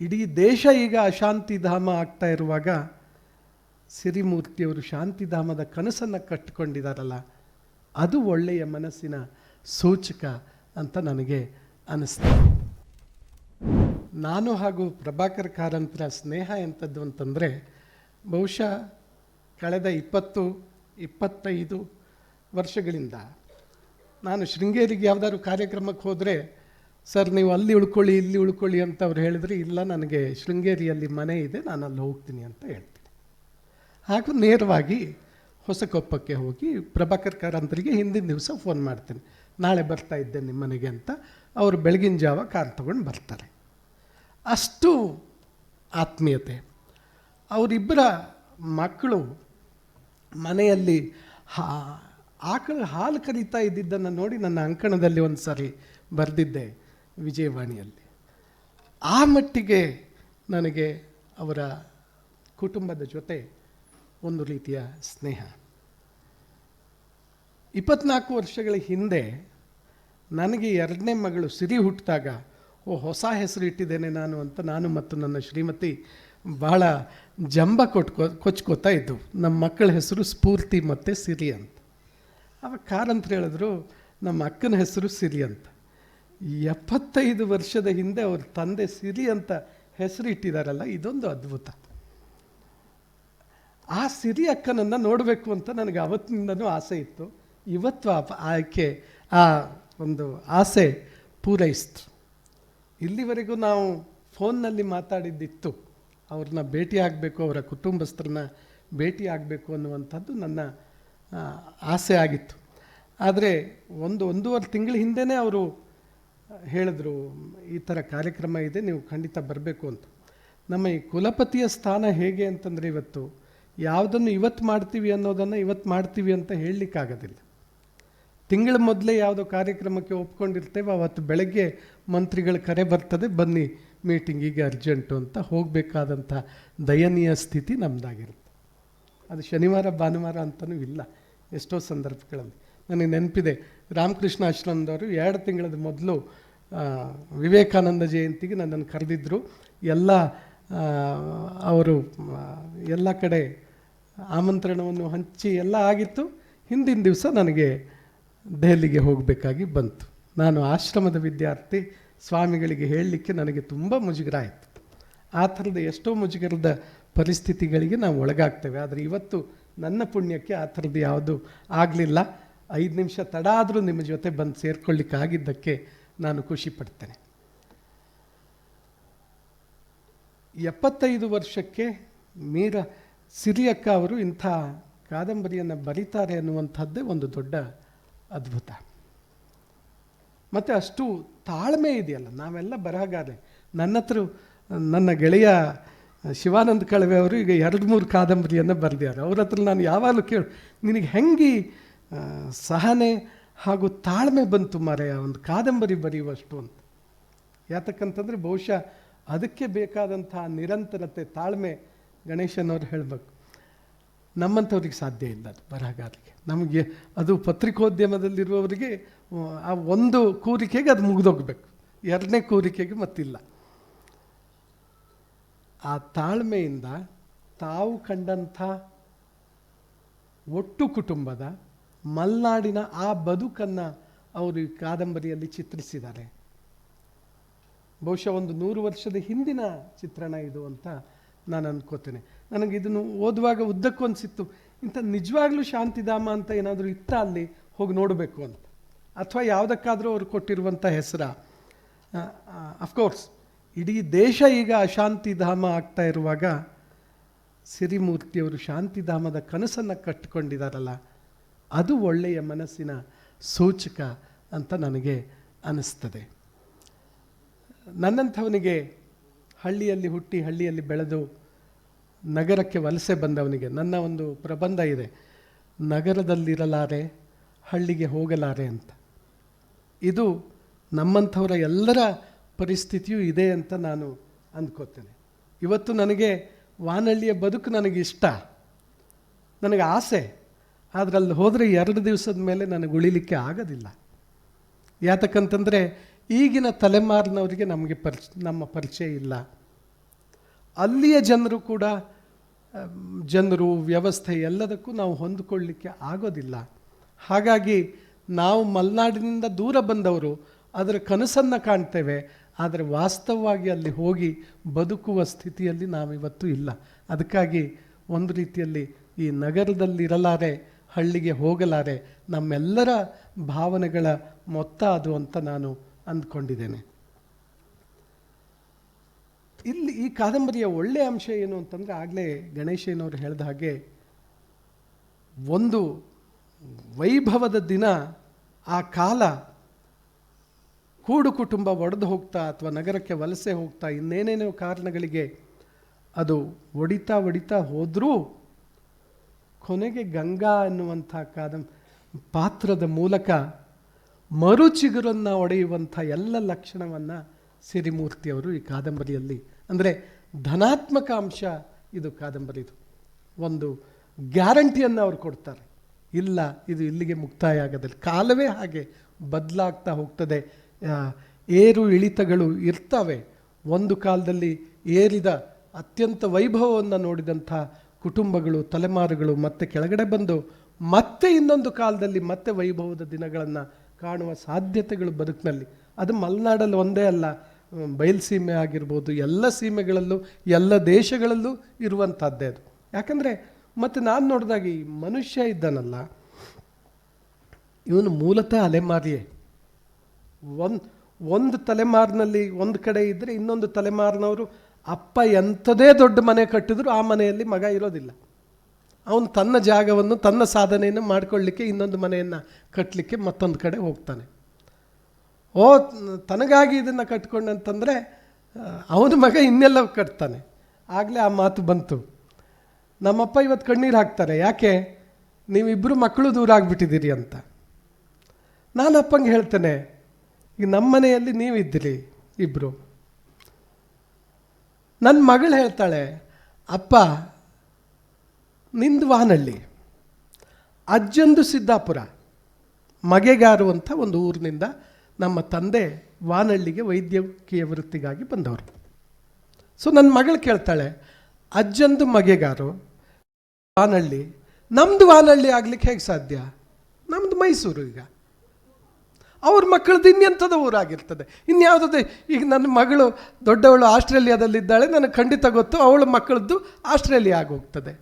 ಇಡೀ ದೇಶ ಈಗ ಅಶಾಂತಿಧಾಮ ಆಗ್ತಾ ಇರುವಾಗ ಸಿರಿಮೂರ್ತಿಯವರು ಶಾಂತಿಧಾಮದ ಕನಸನ್ನು ಕಟ್ಟಿಕೊಂಡಿದ್ದಾರಲ್ಲ ಅದು ಒಳ್ಳೆಯ ಮನಸ್ಸಿನ ಸೂಚಕ ಅಂತ ನನಗೆ ಅನ್ನಿಸ್ತದೆ ನಾನು ಹಾಗೂ ಪ್ರಭಾಕರ್ ಕಾರಂತರ ಸ್ನೇಹ ಎಂಥದ್ದು ಅಂತಂದರೆ, ಬಹುಶಃ ಕಳೆದ ಇಪ್ಪತ್ತು, ಇಪ್ಪತ್ತೈದು ವರ್ಷಗಳಿಂದ ನಾನು ಶೃಂಗೇರಿಗೆ ಯಾವುದಾದ್ರು ಕಾರ್ಯಕ್ರಮಕ್ಕೆ ಹೋದರೆ ಸರ್, ನೀವು ಅಲ್ಲಿ ಉಳ್ಕೊಳ್ಳಿ, ಇಲ್ಲಿ ಉಳ್ಕೊಳ್ಳಿ ಅಂತ ಅವ್ರು ಹೇಳಿದ್ರೆ, ಇಲ್ಲ, ನನಗೆ ಶೃಂಗೇರಿಯಲ್ಲಿ ಮನೆ ಇದೆ, ನಾನು ಅಲ್ಲಿ ಹೋಗ್ತೀನಿ ಅಂತ ಹೇಳ್ತೀನಿ. ಹಾಗೂ ನೇರವಾಗಿ ಹೊಸಕೊಪ್ಪಕ್ಕೆ ಹೋಗಿ ಪ್ರಭಾಕರ್ ಕಾರಂತರಿಗೆ ಹಿಂದಿನ ದಿವಸ ಫೋನ್ ಮಾಡ್ತೀನಿ. ನಾಳೆ ಬರ್ತಾ ಇದ್ದೆ ನಿಮ್ಮ ಮನೆಗೆ ಅಂತ ಅವರು ಬೆಳಗಿನ ಜಾವ ಕಾರ್ ತೊಗೊಂಡು ಬರ್ತಾರೆ. ಅಷ್ಟು ಆತ್ಮೀಯತೆ. ಅವರಿಬ್ಬರ ಮಕ್ಕಳು ಮನೆಯಲ್ಲಿ ಹಾ, ಆಕಳ ಹಾಲು ಕರೀತಾ ಇದ್ದಿದ್ದನ್ನು ನೋಡಿ ನನ್ನ ಅಂಕಣದಲ್ಲಿ ಒಂದು ಸಾರಿ ಬರೆದಿದ್ದೆ. ವಿಜಯವಾಣಿಯಲ್ಲಿ. ಆ ಮಟ್ಟಿಗೆ ನನಗೆ ಅವರ ಕುಟುಂಬದ ಜೊತೆ ಒಂದು ರೀತಿಯ ಸ್ನೇಹ. ಇಪ್ಪತ್ನಾಲ್ಕು ವರ್ಷಗಳ ಹಿಂದೆ ನನಗೆ ಎರಡನೇ ಮಗಳು ಸಿರಿ ಹುಟ್ಟಿದಾಗ, ಓ, ಹೊಸ ಹೆಸರು ಇಟ್ಟಿದ್ದೇನೆ ನಾನು ಅಂತ ನಾನು ಮತ್ತು ನನ್ನ ಶ್ರೀಮತಿ ಭಾಳ ಜಂಬ ಕೊಟ್ಕೋ, ಕೊಚ್ಕೋತಾ ಇದ್ದವು ನಮ್ಮ ಮಕ್ಕಳ ಹೆಸರು ಸ್ಫೂರ್ತಿ ಮತ್ತು ಸಿರಿ ಅಂತ. ಅವಾಗ ಕಾರಂತ ಹೇಳಿದ್ರು, ನಮ್ಮ ಅಕ್ಕನ ಹೆಸರು ಸಿರಿ ಅಂತ. ಎಪ್ಪತ್ತೈದು ವರ್ಷದ ಹಿಂದೆ ಅವ್ರ ತಂದೆ ಸಿರಿ ಅಂತ ಹೆಸರು ಇಟ್ಟಿದಾರಲ್ಲ, ಇದೊಂದು ಅದ್ಭುತ. ಆ ಸಿರಿ ಅಕ್ಕನನ್ನು ನೋಡಬೇಕು ಅಂತ ನನಗೆ ಅವತ್ತಿನಿಂದನೂ ಆಸೆ ಇತ್ತು. ಇವತ್ತು ಆ ಆಕೆ ಆ ಒಂದು ಆಸೆ ಪೂರೈಸ್ತು. ಇಲ್ಲಿವರೆಗೂ ನಾವು ಫೋನ್ನಲ್ಲಿ ಮಾತಾಡಿದ್ದಿತ್ತು. ಅವ್ರನ್ನ ಭೇಟಿ ಆಗಬೇಕು, ಅವರ ಕುಟುಂಬಸ್ಥರನ್ನ ಭೇಟಿ ಆಗಬೇಕು ಅನ್ನುವಂಥದ್ದು ನನ್ನ ಆಸೆ ಆಗಿತ್ತು. ಆದರೆ ಒಂದು ಒಂದೂವರೆ ತಿಂಗಳ ಹಿಂದೆಯೇ ಅವರು ಹೇಳಿದ್ರು, ಈ ಥರ ಕಾರ್ಯಕ್ರಮ ಇದೆ, ನೀವು ಖಂಡಿತ ಬರಬೇಕು ಅಂತ. ನಮ್ಮ ಈ ಕುಲಪತಿಯ ಸ್ಥಾನ ಹೇಗೆ ಅಂತಂದರೆ ಇವತ್ತು ಯಾವುದನ್ನು ಇವತ್ತು ಮಾಡ್ತೀವಿ ಅನ್ನೋದನ್ನು ಇವತ್ತು ಮಾಡ್ತೀವಿ ಅಂತ ಹೇಳಲಿಕ್ಕಾಗೋದಿಲ್ಲ. ತಿಂಗಳ ಮೊದಲೇ ಯಾವುದೋ ಕಾರ್ಯಕ್ರಮಕ್ಕೆ ಒಪ್ಕೊಂಡಿರ್ತೇವೆ, ಅವತ್ತು ಬೆಳಗ್ಗೆ ಮಂತ್ರಿಗಳ ಕರೆ ಬರ್ತದೆ, ಬನ್ನಿ ಮೀಟಿಂಗಿಗೆ ಅರ್ಜೆಂಟು ಅಂತ ಹೋಗಬೇಕಾದಂಥ ದಯನೀಯ ಸ್ಥಿತಿ ನಮ್ಮದಾಗಿರುತ್ತೆ ಅದು ಶನಿವಾರ, ಭಾನುವಾರ ಅಂತಲೂ ಇಲ್ಲ, ಎಷ್ಟೋ ಸಂದರ್ಭಗಳಲ್ಲಿ. ನನಗೆ ನೆನಪಿದೆ. ರಾಮಕೃಷ್ಣ ಆಶ್ರಮದವರು ಎರಡು ತಿಂಗಳದ ಮೊದಲು ವಿವೇಕಾನಂದ ಜಯಂತಿಗೆ ನನ್ನನ್ನು ಕರೆದಿದ್ದರು ಎಲ್ಲ ಅವರು ಎಲ್ಲ ಕಡೆ ಆಮಂತ್ರಣವನ್ನು ಹಂಚಿ ಎಲ್ಲ ಆಗಿತ್ತು. ಹಿಂದಿನ ದಿವಸ ನನಗೆ ದೆಹಲಿಗೆ ಹೋಗಬೇಕಾಗಿ ಬಂತು. ನಾನು ಆಶ್ರಮದ ವಿದ್ಯಾರ್ಥಿ, ಸ್ವಾಮಿಗಳಿಗೆ ಹೇಳಲಿಕ್ಕೆ ನನಗೆ ತುಂಬ ಮುಜುಗರ ಆಯಿತು ಆ ಥರದ ಎಷ್ಟೋ ಮುಜುಗರದ ಪರಿಸ್ಥಿತಿಗಳಿಗೆ ನಾವು ಒಳಗಾಗ್ತೇವೆ. ಆದರೆ ಇವತ್ತು ನನ್ನ ಪುಣ್ಯಕ್ಕೆ ಆ ಥರದ್ದು ಯಾವುದು ಆಗಲಿಲ್ಲ. ಐದು ನಿಮಿಷ ತಡ ಆದರೂ ನಿಮ್ಮ ಜೊತೆ ಬಂದು ಸೇರ್ಕೊಳ್ಳಿಕ್ಕಾಗಿದ್ದಕ್ಕೆ ನಾನು ಖುಷಿ ಪಡ್ತೇನೆ. ಎಪ್ಪತ್ತೈದು ವರ್ಷಕ್ಕೆ ಮೀರ ಸಿರಿಯಕ್ಕ ಅವರು ಇಂಥ ಕಾದಂಬರಿಯನ್ನು ಬರೀತಾರೆ ಅನ್ನುವಂಥದ್ದೇ ಒಂದು ದೊಡ್ಡ ಅದ್ಭುತ. ಮತ್ತು ಅಷ್ಟು ತಾಳ್ಮೆ ಇದೆಯಲ್ಲ, ನಾವೆಲ್ಲ ಬರಹಗಾರೆ ನನ್ನ ಹತ್ರ ನನ್ನ ಗೆಳೆಯ ಶಿವಾನಂದ ಕಳವೆ ಅವರು ಈಗ ಎರಡು ಮೂರು ಕಾದಂಬರಿಯನ್ನು ಬರೆದಿದ್ದಾರೆ. ಅವ್ರ ಹತ್ರ ನಾನು ಯಾವಾಗಲೂ ಕೇಳು, ನಿನಗೆ ಹೆಂಗೆ ಸಹನೆ ಹಾಗೂ ತಾಳ್ಮೆ ಬಂತು ಮಾರಾಯ ಒಂದು ಕಾದಂಬರಿ ಬರೆಯುವಷ್ಟು ಅಂತ. ಯಾತಕ್ಕಂತಂದರೆ ಬಹುಶಃ ಅದಕ್ಕೆ ಬೇಕಾದಂಥ ನಿರಂತರತೆ ತಾಳ್ಮೆ ಗಣೇಶನವ್ರು ಹೇಳಬೇಕು. ನಮ್ಮಂಥವ್ರಿಗೆ ಸಾಧ್ಯ ಇಲ್ಲ ಅದು ಬರಹಗಾರರಿಗೆ ನಮಗೆ ಅದು ಪತ್ರಿಕೋದ್ಯಮದಲ್ಲಿರುವವರಿಗೆ ಆ, ಆ ಒಂದು ಕೂರಿಕೆಗೆ ಅದು ಮುಗಿದೋಗ್ಬೇಕು. ಎರಡನೇ ಕೂರಿಕೆಗೆ ಮತ್ತಿಲ್ಲ. ಆ ತಾಳ್ಮೆಯಿಂದ ತಾವು ಕಂಡಂಥ ಒಟ್ಟು ಕುಟುಂಬದ ಮಲ್ನಾಡಿನ ಆ ಬದುಕನ್ನು ಅವರು ಈ ಕಾದಂಬರಿಯಲ್ಲಿ ಚಿತ್ರಿಸಿದ್ದಾರೆ. ಬಹುಶಃ ಒಂದು ನೂರು ವರ್ಷದ ಹಿಂದಿನ ಚಿತ್ರಣ ಇದು ಅಂತ ನಾನು ಅನ್ಕೋತೇನೆ. ನನಗೆ ಇದನ್ನು ಓದುವಾಗ ಉದ್ದಕ್ಕೂ ಅನಿಸಿತ್ತು. ಇಂಥ ನಿಜವಾಗ್ಲೂ ಶಾಂತಿಧಾಮ ಅಂತ ಏನಾದರೂ ಇತ್ತ ಅಲ್ಲಿ ಹೋಗಿ ನೋಡಬೇಕು ಅಂತ. ಅಥವಾ ಯಾವುದಕ್ಕಾದರೂ ಅವರು ಕೊಟ್ಟಿರುವಂಥ ಹೆಸರ. ಅಫ್ಕೋರ್ಸ್ ಇಡೀ ದೇಶ ಈಗ ಅಶಾಂತಿಧಾಮ ಆಗ್ತಾ ಇರುವಾಗ ಸಿರಿಮೂರ್ತಿಯವರು ಶಾಂತಿಧಾಮದ ಕನಸನ್ನು ಕಟ್ಟಿಕೊಂಡಿದ್ದಾರಲ್ಲ ಅದು ಒಳ್ಳೆಯ ಮನಸ್ಸಿನ ಸೂಚಕ ಅಂತ ನನಗೆ ಅನ್ನಿಸ್ತದೆ ನನ್ನಂಥವನಿಗೆ ಹಳ್ಳಿಯಲ್ಲಿ ಹುಟ್ಟಿ ಹಳ್ಳಿಯಲ್ಲಿ ಬೆಳೆದು ನಗರಕ್ಕೆ ವಲಸೆ ಬಂದವನಿಗೆ ನನ್ನ ಒಂದು ಪ್ರಬಂಧ ಇದೆ. ನಗರದಲ್ಲಿರಲಾರೆ, ಹಳ್ಳಿಗೆ ಹೋಗಲಾರೆ ಅಂತ. ಇದು ನಮ್ಮಂಥವರ ಎಲ್ಲರ ಪರಿಸ್ಥಿತಿಯೂ ಇದೆ ಅಂತ ನಾನು ಅಂದ್ಕೋತೇನೆ. ಇವತ್ತು ನನಗೆ ವಾನಹಳ್ಳಿಯ ಬದುಕು ನನಗೆ ಇಷ್ಟ ನನಗೆ ಆಸೆ. ಆದರೆ ಅಲ್ಲಿ ಹೋದರೆ ಎರಡು ದಿವಸದ ಮೇಲೆ ನನಗೆ ಉಳಿಲಿಕ್ಕೆ ಆಗೋದಿಲ್ಲ. ಯಾತಕ್ಕಂತಂದರೆ ಈಗಿನ ತಲೆಮಾರಿನವರಿಗೆ ನಮಗೆ ಪರಿಚ ನಮ್ಮ ಪರಿಚಯ ಇಲ್ಲ. ಅಲ್ಲಿಯ ಜನರು ಕೂಡ ಜನರು, ವ್ಯವಸ್ಥೆ ಎಲ್ಲದಕ್ಕೂ ನಾವು ಹೊಂದಿಕೊಳ್ಳಿಕ್ಕೆ ಆಗೋದಿಲ್ಲ. ಹಾಗಾಗಿ ನಾವು ಮಲೆನಾಡಿನಿಂದ ದೂರ ಬಂದವರು ಅದರ ಕನಸನ್ನು ಕಾಣ್ತೇವೆ, ಆದರೆ ವಾಸ್ತವವಾಗಿ ಅಲ್ಲಿ ಹೋಗಿ ಬದುಕುವ ಸ್ಥಿತಿಯಲ್ಲಿ ನಾವಿವತ್ತು ಇಲ್ಲ. ಅದಕ್ಕಾಗಿ ಒಂದು ರೀತಿಯಲ್ಲಿ ಈ ನಗರದಲ್ಲಿರಲಾರೆ ಹಳ್ಳಿಗೆ ಹೋಗಲಾರೆ ನಮ್ಮೆಲ್ಲರ ಭಾವನೆಗಳ ಮೊತ್ತ ಅದು ಅಂತ ನಾನು ಅಂದ್ಕೊಂಡಿದ್ದೇನೆ. ಇಲ್ಲಿ ಈ ಕಾದಂಬರಿಯ ಒಳ್ಳೆಯ ಅಂಶ ಏನು ಅಂತಂದರೆ ಆಗಲೇ ಗಣೇಶನವರು ಹೇಳಿದ ಹಾಗೆ ಒಂದು ವೈಭವದ ದಿನ ಆ ಕಾಲ ಕೂಡು ಕುಟುಂಬ ಒಡೆದು ಹೋಗ್ತಾ ಅಥವಾ ನಗರಕ್ಕೆ ವಲಸೆ ಹೋಗ್ತಾ ಇನ್ನೇನೇನೋ ಕಾರಣಗಳಿಗೆ ಅದು ಒಡಿತಾ ಒಡಿತಾ ಹೋದರೂ ಕೊನೆಗೆ ಗಂಗಾ ಅನ್ನುವಂಥ ಕಾದಂ ಪಾತ್ರದ ಮೂಲಕ ಮರುಚಿಗುರನ್ನು ಒಡೆಯುವಂಥ ಎಲ್ಲ ಲಕ್ಷಣವನ್ನು ಸಿರಿಮೂರ್ತಿಯವರು ಈ ಕಾದಂಬರಿಯಲ್ಲಿ. ಅಂದರೆ ಧನಾತ್ಮಕ ಅಂಶ ಇದು ಕಾದಂಬರಿದು. ಒಂದು ಗ್ಯಾರಂಟಿಯನ್ನು ಅವರು ಕೊಡ್ತಾರೆ. ಇಲ್ಲ, ಇದು ಇಲ್ಲಿಗೆ ಮುಕ್ತಾಯ ಆಗೋದಿಲ್ಲ ಕಾಲವೇ ಹಾಗೆ ಬದಲಾಗ್ತಾ ಹೋಗ್ತದೆ. ಏರು ಇಳಿತಗಳು ಇರ್ತವೆ. ಒಂದು ಕಾಲದಲ್ಲಿ ಏರಿದ ಅತ್ಯಂತ ವೈಭವವನ್ನು ನೋಡಿದಂಥ ಕುಟುಂಬಗಳು, ತಲೆಮಾರುಗಳು ಮತ್ತೆ ಕೆಳಗಡೆ ಬಂದು ಮತ್ತೆ ಇನ್ನೊಂದು ಕಾಲದಲ್ಲಿ ಮತ್ತೆ ವೈಭವದ ದಿನಗಳನ್ನು ಕಾಣುವ ಸಾಧ್ಯತೆಗಳು ಬದುಕಿನಲ್ಲಿ. ಅದು ಮಲೆನಾಡಲ್ಲಿ ಒಂದೇ ಅಲ್ಲ. ಬಯಲುಸೀಮೆ ಆಗಿರ್ಬೋದು, ಎಲ್ಲ ಸೀಮೆಗಳಲ್ಲೂ, ಎಲ್ಲ ದೇಶಗಳಲ್ಲೂ ಇರುವಂಥದ್ದೇ ಅದು. ಯಾಕಂದರೆ, ಮತ್ತು ನಾನು ನೋಡಿದಾಗ ಈ ಮನುಷ್ಯ ಇದ್ದಾನಲ್ಲ, ಇವನು ಮೂಲತಃ ಅಲೆಮಾರಿಯೇ. ಒಂದು ಒಂದು ತಲೆಮಾರಿನಲ್ಲಿ ಒಂದು ಕಡೆ ಇದ್ದರೆ ಇನ್ನೊಂದು ತಲೆಮಾರಿನವರು ಅಪ್ಪ ಎಂಥದೇ ದೊಡ್ಡ ಮನೆ ಕಟ್ಟಿದ್ರು ಆ ಮನೆಯಲ್ಲಿ ಮಗ ಇರೋದಿಲ್ಲ. ಅವನು ತನ್ನ ಜಾಗವನ್ನು, ತನ್ನ ಸಾಧನೆಯನ್ನು ಮಾಡಿಕೊಳ್ಳಿಕ್ಕೆ ಇನ್ನೊಂದು ಮನೆಯನ್ನು ಕಟ್ಟಲಿಕ್ಕೆ ಮತ್ತೊಂದು ಕಡೆ ಹೋಗ್ತಾನೆ. ಓ, ತನಗಾಗಿ ಇದನ್ನು ಕಟ್ಕೊಂಡಂತಂದರೆ ಅವನ ಮಗ ಇನ್ನೆಲ್ಲ ಕಟ್ತಾನೆ. ಆಗಲೇ ಆ ಮಾತು ಬಂತು. ನಮ್ಮಪ್ಪ ಇವತ್ತು ಕಣ್ಣೀರು ಹಾಕ್ತಾರೆ, ಯಾಕೆ? ನೀವಿಬ್ಬರು ಮಕ್ಕಳು ದೂರ ಆಗಿಬಿಟ್ಟಿದ್ದೀರಿ ಅಂತ. ನಾನು ಅಪ್ಪಂಗೆ ಹೇಳ್ತೇನೆ ಈಗ ನಮ್ಮ ಮನೆಯಲ್ಲಿ ನೀವಿದ್ದೀರಿ ಇಬ್ಬರು ನನ್ನ ಮಗಳು ಹೇಳ್ತಾಳೆ, ಅಪ್ಪ, ನಿಂದು ವಾನಳ್ಳಿ ಅಜ್ಜಂದು ಸಿದ್ದಾಪುರ. ಮಗೆಗಾರು ಅಂತ ಒಂದು ಊರಿನಿಂದ ನಮ್ಮ ತಂದೆ ವಾನಳ್ಳಿಗೆ ವೈದ್ಯಕೀಯ ವೃತ್ತಿಗಾಗಿ ಬಂದವರು. ಸೊ ನನ್ನ ಮಗಳು ಕೇಳ್ತಾಳೆ, ಅಜ್ಜಂದು ಮಗೆಗಾರು, ವಾನಳ್ಳಿ. ನಮ್ಮದು ವಾನಳ್ಳಿ ಆಗ್ಲಿಕ್ಕೆ ಹೇಗೆ ಸಾಧ್ಯ? ನಮ್ಮದು ಮೈಸೂರು ಈಗ. ಮಕ್ಕಳದ್ದು ಇನ್ನೆಂಥದ ಊರಾಗಿರ್ತದೆ. ಇನ್ಯಾವುದೇ ಈಗ ನನ್ನ ಮಗಳು ದೊಡ್ಡವಳು ಆಸ್ಟ್ರೇಲಿಯಾದಲ್ಲಿದ್ದಾಳೆ, ನನಗೆ ಖಂಡಿತ ಗೊತ್ತು, ಅವಳ ಮಕ್ಕಳದ್ದು ಆಸ್ಟ್ರೇಲಿಯಾ ಆಗೋಗ್ತದೆ.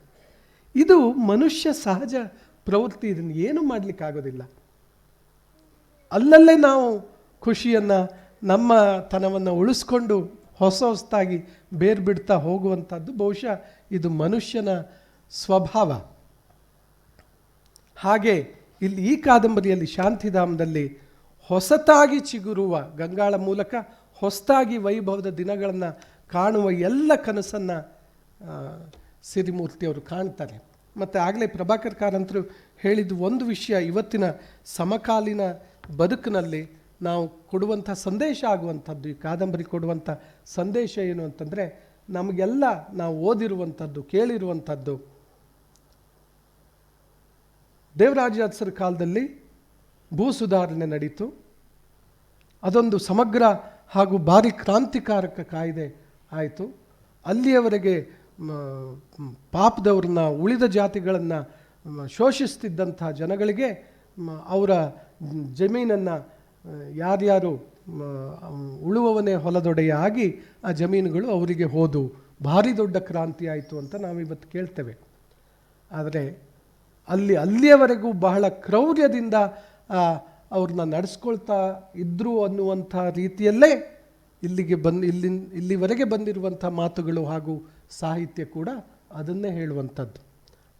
ಇದು ಮನುಷ್ಯ ಸಹಜ ಪ್ರವೃತ್ತಿ, ಇದನ್ನು ಏನು ಮಾಡಲಿಕ್ಕಾಗೋದಿಲ್ಲ. ಅಲ್ಲಲ್ಲೇ ನಾವು ಖುಷಿಯನ್ನು, ನಮ್ಮ ತನವನ್ನು ಉಳಿಸ್ಕೊಂಡು ಹೊಸ ಹೊಸದಾಗಿ ಬೇರ್ ಬಿಡ್ತಾ ಹೋಗುವಂಥದ್ದು, ಬಹುಶಃ ಇದು ಮನುಷ್ಯನ ಸ್ವಭಾವ. ಹಾಗೆ ಇಲ್ಲಿ ಈ ಕಾದಂಬರಿಯಲ್ಲಿ ಶಾಂತಿಧಾಮದಲ್ಲಿ ಹೊಸತಾಗಿ ಚಿಗುರುವ ಗಂಗಾಳ ಮೂಲಕ ಹೊಸತಾಗಿ ವೈಭವದ ದಿನಗಳನ್ನು ಕಾಣುವ ಎಲ್ಲ ಕನಸನ್ನು ಸಿರಿಮೂರ್ತಿಯವರು ಕಾಣ್ತಾರೆ. ಮತ್ತು ಆಗಲೇ ಪ್ರಭಾಕರ್ ಕಾರಂತರು ಹೇಳಿದ ಒಂದು ವಿಷಯ, ಇವತ್ತಿನ ಸಮಕಾಲೀನ ಬದುಕಿನಲ್ಲಿ ನಾವು ಕೊಡುವಂಥ ಸಂದೇಶ ಆಗುವಂಥದ್ದು, ಈ ಕಾದಂಬರಿ ಕೊಡುವಂಥ ಸಂದೇಶ ಏನು ಅಂತಂದರೆ, ನಮಗೆಲ್ಲ ನಾವು ಓದಿರುವಂಥದ್ದು, ಕೇಳಿರುವಂಥದ್ದು. ದೇವರಾಜಾತ್ಸರ ಕಾಲದಲ್ಲಿ ಭೂ ಸುಧಾರಣೆ ನಡೀತು. ಅದೊಂದು ಸಮಗ್ರ ಹಾಗೂ ಭಾರಿ ಕ್ರಾಂತಿಕಾರಕ ಕಾಯ್ದೆ ಆಯಿತು. ಅಲ್ಲಿಯವರೆಗೆ ಪಾಪದವ್ರನ್ನ, ಉಳಿದ ಜಾತಿಗಳನ್ನು ಶೋಷಿಸ್ತಿದ್ದಂಥ ಜನಗಳಿಗೆ ಅವರ ಜಮೀನನ್ನು, ಯಾರ್ಯಾರು ಉಳುವವನೇ ಹೊಲದೊಡೆಯ ಆಗಿ ಆ ಜಮೀನುಗಳು ಅವರಿಗೆ ಹೋದು. ಭಾರಿ ದೊಡ್ಡ ಕ್ರಾಂತಿ ಆಯಿತು ಅಂತ ನಾವಿವತ್ತು ಕೇಳ್ತೇವೆ. ಆದರೆ, ಅಲ್ಲಿ, ಅಲ್ಲಿಯವರೆಗೂ ಬಹಳ ಕ್ರೌರ್ಯದಿಂದ ಅವ್ರನ್ನ ನಡೆಸ್ಕೊಳ್ತಾ ಇದ್ರು ಅನ್ನುವಂಥ ರೀತಿಯಲ್ಲೇ ಇಲ್ಲಿಗೆ ಬಂದು ಇಲ್ಲಿ ಇಲ್ಲಿವರೆಗೆ ಬಂದಿರುವಂಥ ಮಾತುಗಳು ಹಾಗೂ ಸಾಹಿತ್ಯ ಕೂಡ ಅದನ್ನೇ ಹೇಳುವಂಥದ್ದು.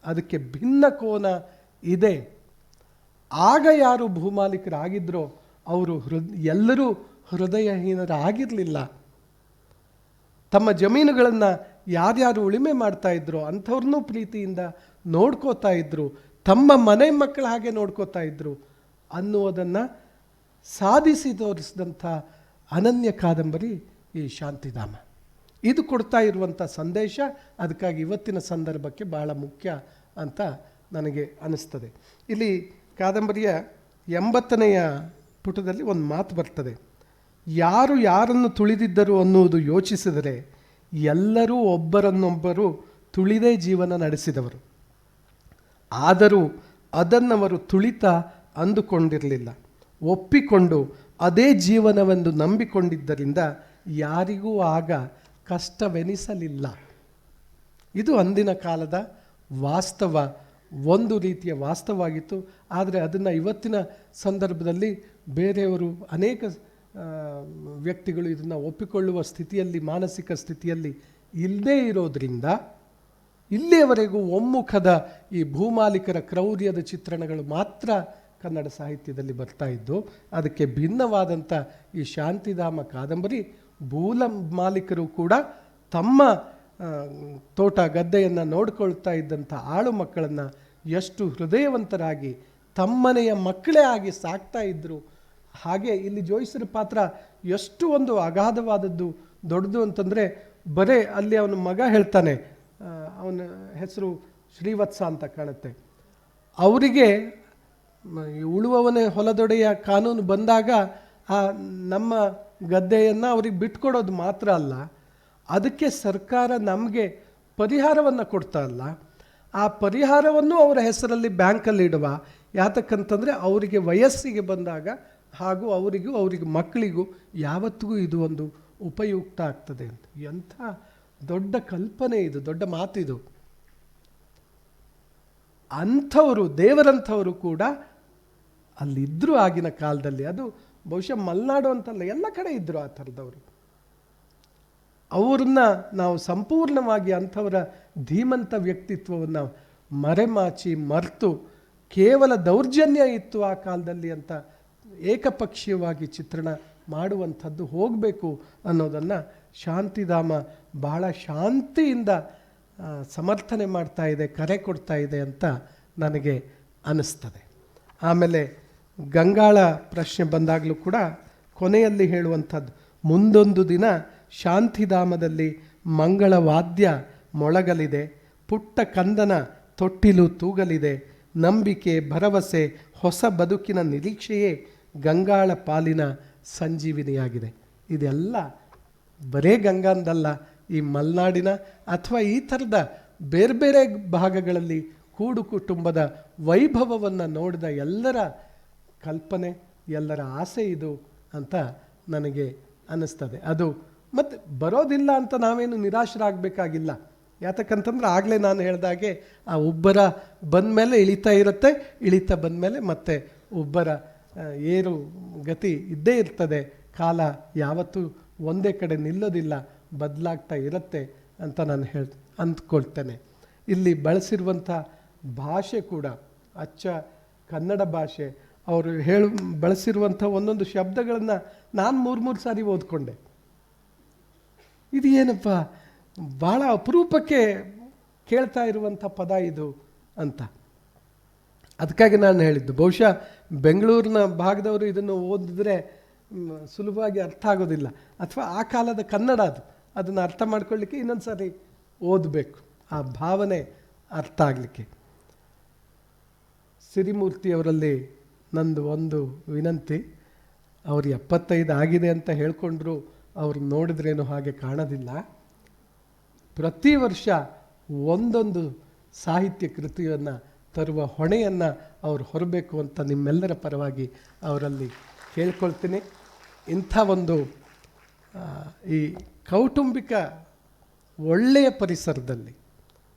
ಅದಕ್ಕೆ ಭಿನ್ನ ಕೋನ ಇದೆ. ಆಗ ಯಾರು ಭೂಮಾಲೀಕರಾಗಿದ್ದರೋ ಅವರು ಹೃದ್ ಎಲ್ಲರೂ ಹೃದಯಹೀನರಾಗಿರಲಿಲ್ಲ. ತಮ್ಮ ಜಮೀನುಗಳನ್ನು ಯಾರ್ಯಾರು ಉಳಿಮೆ ಮಾಡ್ತಾ ಇದ್ರೋ ಅಂಥವ್ರನ್ನೂ ಪ್ರೀತಿಯಿಂದ ನೋಡ್ಕೋತಾ ಇದ್ರು. ತಮ್ಮ ಮನೆ ಮಕ್ಕಳ ಹಾಗೆ ನೋಡ್ಕೋತಾ ಇದ್ರು. ಅನ್ನುವುದನ್ನು ಸಾಧಿಸಿ ತೋರಿಸಿದಂಥ ಅನನ್ಯ ಕಾದಂಬರಿ ಈ ಶಾಂತಿಧಾಮ. ಇದು ಕೊಡ್ತಾ ಇರುವಂಥ ಸಂದೇಶ ಅದಕ್ಕಾಗಿ ಇವತ್ತಿನ ಸಂದರ್ಭಕ್ಕೆ ಬಹಳ ಮುಖ್ಯ ಅಂತ ನನಗೆ ಅನ್ನಿಸ್ತದೆ ಇಲ್ಲಿ ಕಾದಂಬರಿಯ ಎಂಬತ್ತನೆಯ ಪುಟದಲ್ಲಿ ಒಂದು ಮಾತು ಬರ್ತದೆ. ಯಾರು ಯಾರನ್ನು ತುಳಿದಿದ್ದರು ಅನ್ನುವುದು ಯೋಚಿಸಿದರೆ ಎಲ್ಲರೂ ಒಬ್ಬರನ್ನೊಬ್ಬರು ತುಳಿದೇ ಜೀವನ ನಡೆಸಿದವರು. ಆದರೂ ಅದನ್ನವರು ತುಳಿತ ಅಂದುಕೊಂಡಿರಲಿಲ್ಲ. ಒಪ್ಪಿಕೊಂಡು ಅದೇ ಜೀವನವೆಂದು ನಂಬಿಕೊಂಡಿದ್ದರಿಂದ ಯಾರಿಗೂ ಆಗ ಕಷ್ಟವೆನಿಸಲಿಲ್ಲ. ಇದು ಅಂದಿನ ಕಾಲದ ವಾಸ್ತವ, ಒಂದು ರೀತಿಯ ವಾಸ್ತವವಾಗಿತ್ತು ಆದರೆ ಅದನ್ನು ಇವತ್ತಿನ ಸಂದರ್ಭದಲ್ಲಿ ಬೇರೆಯವರು ಅನೇಕ ವ್ಯಕ್ತಿಗಳು ಇದನ್ನು ಒಪ್ಪಿಕೊಳ್ಳುವ ಸ್ಥಿತಿಯಲ್ಲಿ, ಮಾನಸಿಕ ಸ್ಥಿತಿಯಲ್ಲಿ ಇಲ್ಲದೇ ಇರೋದ್ರಿಂದ ಇಲ್ಲಿಯವರೆಗೂ ಒಮ್ಮುಖದ ಈ ಭೂಮಾಲಿಕರ ಕ್ರೌರ್ಯದ ಚಿತ್ರಣಗಳು ಮಾತ್ರ ಕನ್ನಡ ಸಾಹಿತ್ಯದಲ್ಲಿ ಬರ್ತಾ ಇದ್ದು, ಅದಕ್ಕೆ ಭಿನ್ನವಾದಂಥ ಈ ಶಾಂತಿಧಾಮ ಕಾದಂಬರಿ ಭೂಲ ಮಾಲೀಕರು ಕೂಡ ತಮ್ಮ ತೋಟ ಗದ್ದೆಯನ್ನು ನೋಡ್ಕೊಳ್ತಾ ಇದ್ದಂಥ ಆಳು ಮಕ್ಕಳನ್ನು ಎಷ್ಟು ಹೃದಯವಂತರಾಗಿ ತಮ್ಮನೆಯ ಮಕ್ಕಳೇ ಆಗಿ ಸಾಕ್ತಾ ಇದ್ದರು ಹಾಗೆ ಇಲ್ಲಿ ಜೋಯಿಸರ ಪಾತ್ರ ಎಷ್ಟು ಒಂದು ಅಗಾಧವಾದದ್ದು, ದೊಡ್ಡದು ಅಂತಂದರೆ ಬರೇ ಅಲ್ಲಿ ಅವನ ಮಗ ಹೇಳ್ತಾನೆ ಅವನ ಹೆಸರು ಶ್ರೀವತ್ಸ ಅಂತ ಕಾಣುತ್ತೆ. ಅವರಿಗೆ ಉಳುವವನೇ ಹೊಲದೊಡೆಯ ಕಾನೂನು ಬಂದಾಗ ಆ ನಮ್ಮ ಗದ್ದೆಯನ್ನು ಅವ್ರಿಗೆ ಬಿಟ್ಕೊಡೋದು ಮಾತ್ರ ಅಲ್ಲ, ಅದಕ್ಕೆ ಸರ್ಕಾರ ನಮಗೆ ಪರಿಹಾರವನ್ನು ಕೊಡ್ತಾ ಅಲ್ಲ ಆ ಪರಿಹಾರವನ್ನು ಅವರ ಹೆಸರಲ್ಲಿ ಬ್ಯಾಂಕಲ್ಲಿ ಇಡುವ, ಯಾತಕ್ಕಂತಂದರೆ ಅವರಿಗೆ ವಯಸ್ಸಿಗೆ ಬಂದಾಗ ಹಾಗೂ ಅವರಿಗೂ ಅವರಿಗೆ ಮಕ್ಕಳಿಗೂ ಯಾವತ್ತಿಗೂ ಇದು ಒಂದು ಉಪಯುಕ್ತ ಆಗ್ತದೆ ಅಂತ. ಎಂಥ ದೊಡ್ಡ ಕಲ್ಪನೆ ಇದು, ದೊಡ್ಡ ಮಾತಿದು. ಅಂಥವರು, ದೇವರಂಥವರು ಕೂಡ ಅಲ್ಲಿದ್ದರು ಆಗಿನ ಕಾಲದಲ್ಲಿ, ಅದು ಬಹುಶಃ ಮಲ್ನಾಡು ಅಂತಲ್ಲ, ಎಲ್ಲ ಕಡೆ ಇದ್ದರು ಆ ಥರದವರು. ಅವ್ರನ್ನ ನಾವು ಸಂಪೂರ್ಣವಾಗಿ ಅಂಥವರ ಧೀಮಂತ ವ್ಯಕ್ತಿತ್ವವನ್ನು ಮರೆಮಾಚಿ, ಮರೆತು ಕೇವಲ ದೌರ್ಜನ್ಯ ಇತ್ತು ಆ ಕಾಲದಲ್ಲಿ ಅಂತ ಏಕಪಕ್ಷೀಯವಾಗಿ ಚಿತ್ರಣ ಮಾಡುವಂಥದ್ದು ಹೋಗಬೇಕು ಅನ್ನೋದನ್ನು ಶಾಂತಿಧಾಮ ಬಹಳ ಶಾಂತಿಯಿಂದ ಸಮರ್ಥನೆ ಮಾಡ್ತಾ ಇದೆ, ಕರೆ ಕೊಡ್ತಾ ಇದೆ ಅಂತ ನನಗೆ ಅನ್ನಿಸ್ತದೆ ಆಮೇಲೆ ಗಂಗಾಳ ಪ್ರಶ್ನೆ ಬಂದಾಗಲೂ ಕೂಡ ಕೊನೆಯಲ್ಲಿ ಹೇಳುವಂಥದ್ದು. ಮುಂದೊಂದು ದಿನ ಶಾಂತಿಧಾಮದಲ್ಲಿ ಮಂಗಳ ವಾದ್ಯ ಮೊಳಗಲಿದೆ. ಪುಟ್ಟ ಕಂದನ ತೊಟ್ಟಿಲು ತೂಗಲಿದೆ. ನಂಬಿಕೆ, ಭರವಸೆ, ಹೊಸ ಬದುಕಿನ ನಿರೀಕ್ಷೆಯೇ ಗಂಗಾಳ ಪಾಲಿನ ಸಂಜೀವಿನಿಯಾಗಿದೆ. ಇದೆಲ್ಲ ಬರೇ ಗಂಗಾಂದಲ್ಲ. ಈ ಮಲೆನಾಡಿನ ಅಥವಾ ಈ ಥರದ ಬೇರೆ ಬೇರೆ ಭಾಗಗಳಲ್ಲಿ ಕೂಡು ಕುಟುಂಬದ ವೈಭವವನ್ನು ನೋಡಿದ ಎಲ್ಲರ ಕಲ್ಪನೆ, ಎಲ್ಲರ ಆಸೆ ಇದು ಅಂತ ನನಗೆ ಅನ್ನಿಸ್ತದೆ. ಅದು ಮತ್ತು ಬರೋದಿಲ್ಲ ಅಂತ ನಾವೇನು ನಿರಾಶರಾಗಬೇಕಾಗಿಲ್ಲ. ಯಾತಕ್ಕಂತಂದ್ರೆ ಆಗಲೇ ನಾನು ಹೇಳ್ದಾಗೆ ಆ ಉಬ್ಬರ ಬಂದ ಮೇಲೆ ಇಳಿತಾ ಇರುತ್ತೆ, ಇಳಿತಾ ಬಂದಮೇಲೆ ಮತ್ತೆ ಉಬ್ಬರ ಏರು ಗತಿ ಇದ್ದೇ ಇರ್ತದೆ. ಕಾಲ ಯಾವತ್ತೂ ಒಂದೇ ಕಡೆ ನಿಲ್ಲೋದಿಲ್ಲ, ಬದಲಾಗ್ತಾ ಇರುತ್ತೆ ಅಂತ ನಾನು ಹೇಳ್, ಅಂದ್ಕೊಳ್ತೇನೆ. ಇಲ್ಲಿ ಬಳಸಿರುವಂಥ ಭಾಷೆ ಕೂಡ, ಅಚ್ಚ ಕನ್ನಡ ಭಾಷೆ ಅವರು ಹೇಳು, ಬಳಸಿರುವಂಥ ಒಂದೊಂದು ಶಬ್ದಗಳನ್ನು ನಾನು ಮೂರು ಮೂರು ಸಾರಿ ಓದ್ಕೊಂಡೆ. ಇದು ಏನಪ್ಪ ಭಾಳ ಅಪರೂಪಕ್ಕೆ ಕೇಳ್ತಾ ಇರುವಂಥ ಪದ ಇದು ಅಂತ. ಅದಕ್ಕಾಗಿ ನಾನು ಹೇಳಿದ್ದು, ಬಹುಶಃ ಬೆಂಗಳೂರಿನ ಭಾಗದವರು ಇದನ್ನು ಓದಿದ್ರೆ ಸುಲಭವಾಗಿ ಅರ್ಥ ಆಗೋದಿಲ್ಲ. ಅಥವಾ ಆ ಕಾಲದ ಕನ್ನಡ ಅದು. ಅದನ್ನು ಅರ್ಥ ಮಾಡ್ಕೊಳ್ಳಿಕ್ಕೆ ಇನ್ನೊಂದು ಸಾರಿ ಓದಬೇಕು. ಆ ಭಾವನೆ ಅರ್ಥ ಆಗಲಿಕ್ಕೆ. ಸಿರಿಮೂರ್ತಿಯವರಲ್ಲಿ ನಂದು ಒಂದು ವಿನಂತಿ ಅವ್ರು ಎಪ್ಪತ್ತೈದು ಆಗಿದೆ ಅಂತ ಹೇಳಿಕೊಂಡ್ರು ಅವ್ರು ನೋಡಿದ್ರೇನು ಹಾಗೆ ಕಾಣೋದಿಲ್ಲ. ಪ್ರತಿ ವರ್ಷ ಒಂದೊಂದು ಸಾಹಿತ್ಯ ಕೃತಿಯನ್ನು ತರುವ ಹೊಣೆಯನ್ನು ಅವರು ಹೊರಬೇಕು ಅಂತ ನಿಮ್ಮೆಲ್ಲರ ಪರವಾಗಿ ಅವರಲ್ಲಿ ಕೇಳ್ಕೊಳ್ತೀನಿ. ಇಂಥ ಒಂದು ಈ ಕೌಟುಂಬಿಕ ಒಳ್ಳೆಯ ಪರಿಸರದಲ್ಲಿ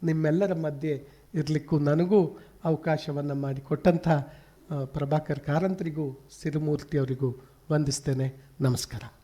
ನಿಮ್ಮೆಲ್ಲರ ಮಧ್ಯೆ ಇರಲಿಕ್ಕೂ ನನಗೂ ಅವಕಾಶವನ್ನು ಮಾಡಿಕೊಟ್ಟಂಥ ಆ, ಪ್ರಭಾಕರ್ ಕಾರಂತರಿಗೂ ಸಿರಿಮೂರ್ತಿಯವರಿಗೂ ವಂದಿಸ್ತೇನೆ. ನಮಸ್ಕಾರ.